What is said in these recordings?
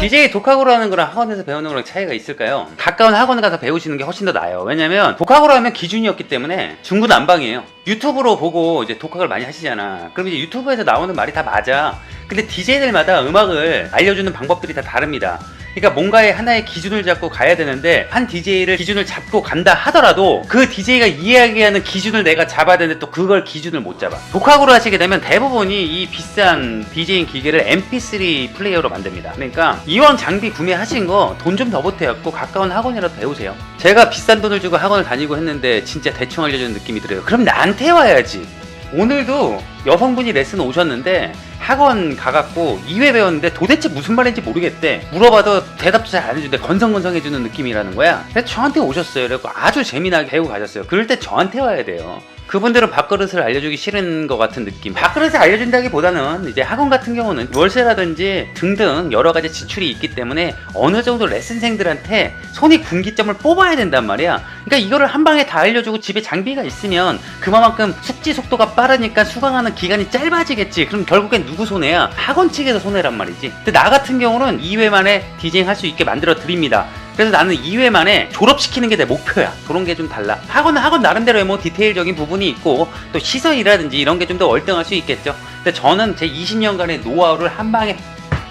DJ 독학으로 하는 거랑 학원에서 배우는 거랑 차이가 있을까요? 가까운 학원에 가서 배우시는 게 훨씬 더 나아요. 왜냐면 독학으로 하면 기준이 없기 때문에 중구난방이에요. 유튜브로 보고 이제 독학을 많이 하시잖아. 그럼 이제 유튜브에서 나오는 말이 다 맞아. 근데 DJ들마다 음악을 알려주는 방법들이 다 다릅니다. 그러니까 뭔가의 하나의 기준을 잡고 가야 되는데 한 DJ를 기준을 잡고 간다 하더라도 그 DJ가 이야기하는 기준을 내가 잡아야 되는데 또 그걸 기준을 못 잡아. 독학으로 하시게 되면 대부분이 이 비싼 DJ 기계를 MP3 플레이어로 만듭니다. 그러니까 이왕 장비 구매하신 거 돈 좀 더 보태갖고 가까운 학원이라도 배우세요. 제가 비싼 돈을 주고 학원을 다니고 했는데 진짜 대충 알려주는 느낌이 들어요. 그럼 나한테 와야지. 오늘도 여성분이 레슨 오셨는데 학원 가갖고 2회 배웠는데 도대체 무슨 말인지 모르겠대. 물어봐도 대답도 잘 안 해준대. 건성건성해주는 느낌이라는 거야. 그래서 저한테 오셨어요. 그래서 아주 재미나게 배우고 가셨어요. 그럴 때 저한테 와야 돼요. 그분들은 밥그릇을 알려주기 싫은 것 같은 느낌. 밥그릇을 알려준다기보다는 이제 학원 같은 경우는 월세라든지 등등 여러 가지 지출이 있기 때문에 어느 정도 레슨생들한테 손이 군기점을 뽑아야 된단 말이야. 그러니까 이거를 한 방에 다 알려주고 집에 장비가 있으면 그만큼 숙지 속도가 빠르니까 수강하는 기간이 짧아지겠지. 그럼 결국엔 누구 손해야? 학원 측에서 손해란 말이지. 근데 나 같은 경우는 2회 만에 디제잉 할 수 있게 만들어 드립니다. 그래서 나는 2회 만에 졸업시키는 게 내 목표야. 그런 게 좀 달라. 학원은 학원 나름대로의 뭐 디테일적인 부분이 있고 또 시설이라든지 이런 게 좀 더 월등할 수 있겠죠. 근데 저는 제 20년간의 노하우를 한 방에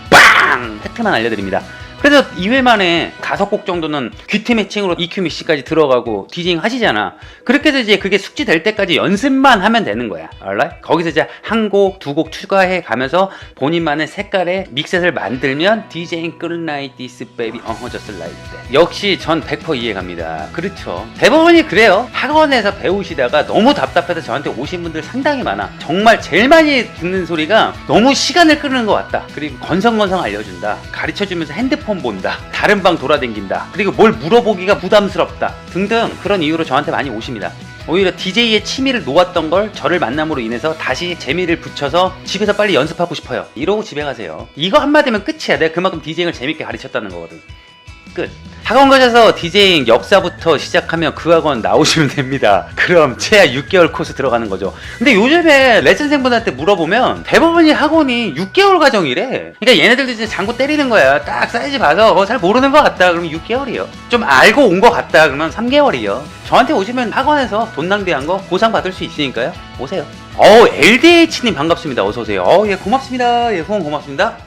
빵! 팩트만 알려드립니다. 그래서 2회 만에 다섯 곡 정도는 귀트 매칭으로 EQ 미시까지 들어가고 디제잉 하시잖아. 그렇게 해서 이제 그게 숙지될 때까지 연습만 하면 되는 거야. 알라? 거기서 이제 한 곡, 두 곡 추가해 가면서 본인만의 색깔의 믹셋을 만들면 디제잉 끌 나이 디스 베이비 어허졌을 나이 때. 역시 전 100% 이해갑니다. 그렇죠. 대부분이 그래요. 학원에서 배우시다가 너무 답답해서 저한테 오신 분들 상당히 많아. 정말 제일 많이 듣는 소리가 너무 시간을 끄는 것 같다. 그리고 건성건성 알려준다. 가르쳐주면서 핸드폰 본다. 다른 방 돌아댕긴다. 그리고 뭘 물어보기가 부담스럽다. 등등 그런 이유로 저한테 많이 오십니다. 오히려 DJ의 취미를 놓았던 걸 저를 만남으로 인해서 다시 재미를 붙여서 집에서 빨리 연습하고 싶어요. 이러고 집에 가세요. 이거 한마디면 끝이야. 내가 그만큼 디제잉을 재밌게 가르쳤다는 거거든. 끝. 학원 가셔서 디제잉 역사부터 시작하면 그 학원 나오시면 됩니다. 그럼 최하 6개월 코스 들어가는 거죠. 근데 요즘에 레슨생분한테 물어보면 대부분이 학원이 6개월 과정이래. 그러니까 얘네들도 이제 장구 때리는 거야. 딱 사이즈 봐서 어, 잘 모르는 것 같다. 그러면 6개월이요. 좀 알고 온 것 같다. 그러면 3개월이요. 저한테 오시면 학원에서 돈 낭비한 거 보상 받을 수 있으니까요. 오세요. 어 LDH님 반갑습니다. 어서 오세요. 어, 예 고맙습니다. 예 후원 고맙습니다.